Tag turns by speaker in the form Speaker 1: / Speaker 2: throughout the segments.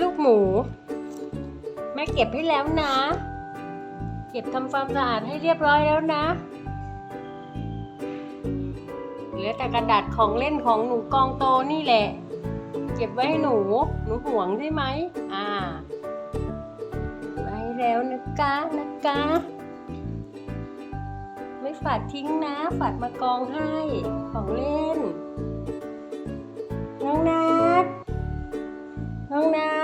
Speaker 1: ลูกหมู แม่เก็บให้แล้วนะ เก็บทำความสะอาดให้เรียบร้อยแล้วนะ เหลือแต่กระดาษของเล่นของหนูกองโตนี่แหละ เก็บไว้ให้หนู หนูห่วงใช่ไหมอ่า ไว้แล้วนะกะนะกะไม่ฝาดทิ้งนะฝาดมากองให้ของเล่น น้องนัดน้องนัด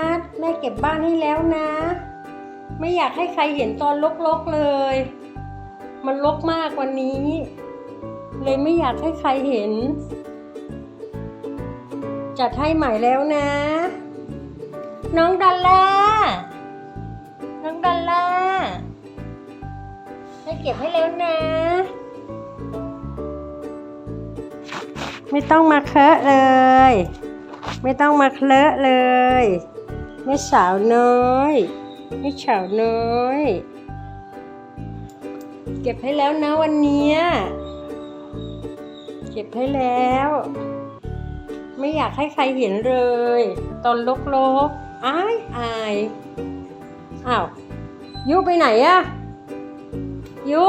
Speaker 1: แม่เก็บบ้านให้แล้วนะ ไม่อยากให้ใครเห็นตอนลกๆเลย มันลกมากวันนี้ เลยไม่อยากให้ใครเห็น จัดให้ใหม่แล้วนะ น้องดัลล่าน้องดัลล่าให้เก็บให้แล้วนะ ไม่ต้องมาเคอะเลย ไม่ต้องมาเคอะเลย ไม่สาวน้อยไม่สาวน้อย เก็บให้แล้วนะวันนี้เก็บให้แล้ว ไม่อยากให้ใครเห็นเลย ตอนลกๆอายอายอ้าวยุไปไหนอะยุ